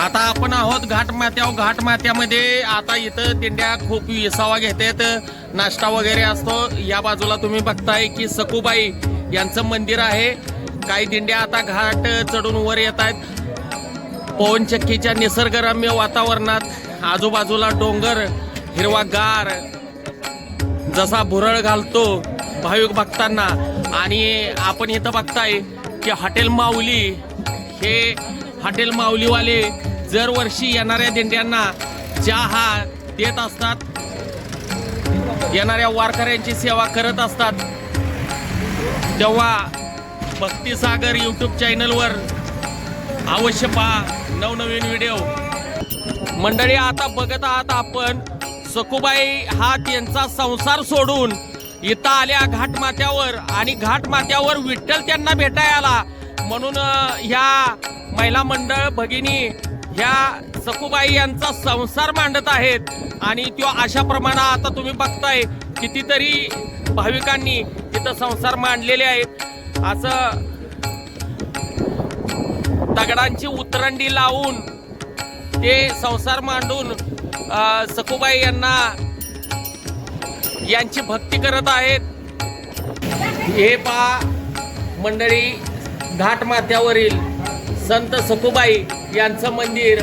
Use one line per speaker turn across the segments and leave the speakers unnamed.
आता आपण आहोत घाट माथ्यावर घाट माथ्यामध्ये आता इथं तेंड्या खूप विसावा घेतात. नाश्ता वगैरे असतो. या बाजूला तुम्ही बघताय की सकुबाई यांचं मंदिर आहे. काही दिंड्या आता घाट चढून वर येत आहेत. पवनचक्कीच्या निसर्गरम्य वातावरणात आजूबाजूला डोंगर हिरवागार जसा भुरळ घालतो भाविक भक्तांना. आणि आपण इथं बघताय की हॉटेल माऊली हे हॉटेल माऊलीवाले दरवर्षी येणाऱ्या दिंड्यांना चहा देत असतात. येणाऱ्या वारकऱ्यांची सेवा करत असतात. तेव्हा भक्तिसागर यूट्यूब चॅनलवर अवश्य पहा नवनवीन व्हिडिओ. मंडळी आता बघत आहात आपण सखुबाई हा त्यांचा संसार सोडून इथं आल्या घाटमाथ्यावर आणि घाटमाथ्यावर विठ्ठल त्यांना भेटायला. आला म्हणून ह्या महिला मंडळ भगिनी ह्या सखुबाई यांचा संसार मांडत आहेत. आणि तो अशा प्रमाणात आता तुम्ही बघताय कितीतरी भाविकांनी तिथं संसार मांडलेले आहेत. असं दगडांची उतरंडी लावून ते संसार मांडून सखुबाई यांना यांची भक्ती करत आहेत. हे पा मंडळी घाटमाथ्यावरील संत सखुबाई यांचं मंदिर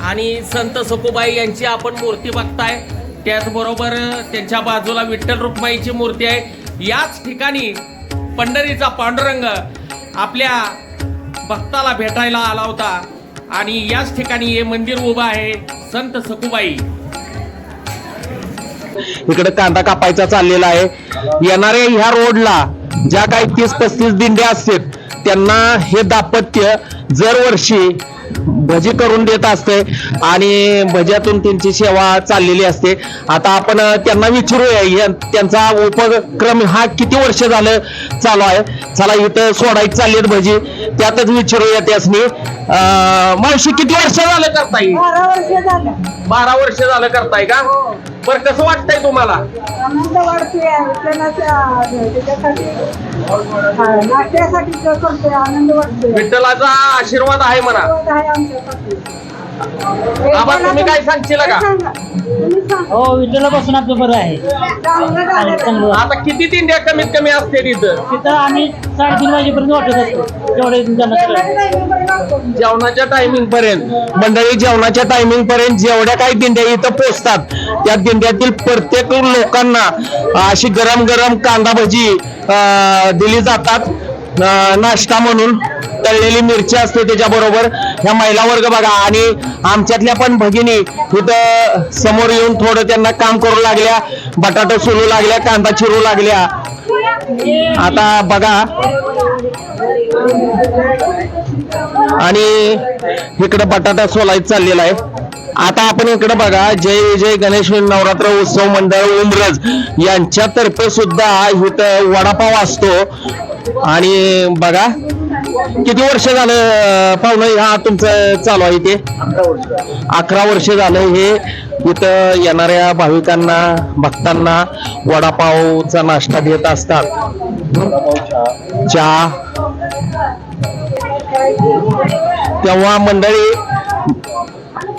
आणि संत सखुबाई यांची आपण मूर्ती बघताय. त्याचबरोबर त्यांच्या बाजूला विठ्ठल रुक्माईची मूर्ती आहे. याच ठिकाणी पंढरीचा पांडुरंग आपल्या भक्ताला भेटायला आला होता. आणि याच ठिकाणी हे मंदिर उभं आहे. संत सखुबाई.
इकडे कांदा कापायचा चाललेला आहे. येणाऱ्या ह्या रोडला ज्या काही तीस पस्तीस दिंड्या असतात त्यांना हे दाम्पत्य दरवर्षी भजी करून देत असते आणि भज्यातून त्यांची सेवा चाललेली असते. आता आपण त्यांना विचारूया त्यांचा उपक्रम हा किती वर्ष झालं चालू आहे? चला इथं सोडायची चालली आहेत भजी. त्यातच विचारूया त्यासनी. मावशी किती वर्ष झालं करताय?
बारा वर्ष झालं.
बारा वर्ष झालं करताय का? बरं कसं वाटतंय तुम्हाला?
आनंद विठ्ठलाच्या त्याच्यासाठी. हा, नाट्यासाठी करतोय आनंद वाटतोय.
विठ्ठलाचा आशीर्वाद आहे म्हणा.
आमच्यासाठी.
आबा तुम्ही काय सांगशील का.
हो विठ्ठलापासून आपलं बरं आहे.
चांगलं
आता किती दिंड्या कमीत कमी असते तिथं
तिथं आम्ही साडेतीन वाजेपर्यंत वाटत असतो.
वाटतो.
जेवणाच्या टायमिंग पर्यंत. मंडळी जेवणाच्या टायमिंग पर्यंत जेवढ्या काही दिंड्या इथं पोचतात त्या दिंड्यातील प्रत्येक लोकांना अशी गरम गरम कांदा भजी अं, दिली जातात. अं, नाश्ता म्हणून. तळलेली मिरची असते त्याच्याबरोबर. ह्या महिला वर्ग बघा. आणि आमच्यातल्या पण भगिनी इथं समोर येऊन थोडं त्यांना काम करू लागल्या. बटाटा सोलू लागल्या कांदा चिरू लागल्या. आता बघा. आणि इकडं बटाटा सोलायच चाललेला आहे. आता आपण इकडे बघा. जय विजय गणेश नवरात्र उत्सव मंडळ उमरज यांच्यातर्फे सुद्धा इथं वडापाव असतो. आणि बघा. किती वर्ष झालं पाहुणं? हा तुमचं चालू आहे ते अकरा वर्ष झालं. हे. इथं येणाऱ्या भाविकांना भक्तांना वडापावचा नाश्ता देत असतात. चहा. तेव्हा मंडळी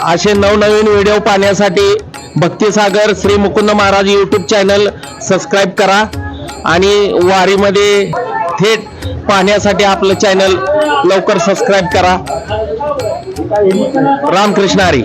असे नवनवीन व्हिडिओ पाहण्यासाठी Bhaktisagar Shri Mukund Maharaj YouTube channel subscribe करा. आणि वारीमध्ये थेट पाहण्यासाठी आपलं चॅनल लवकर सबस्क्राईब करा. रामकृष्ण हरी.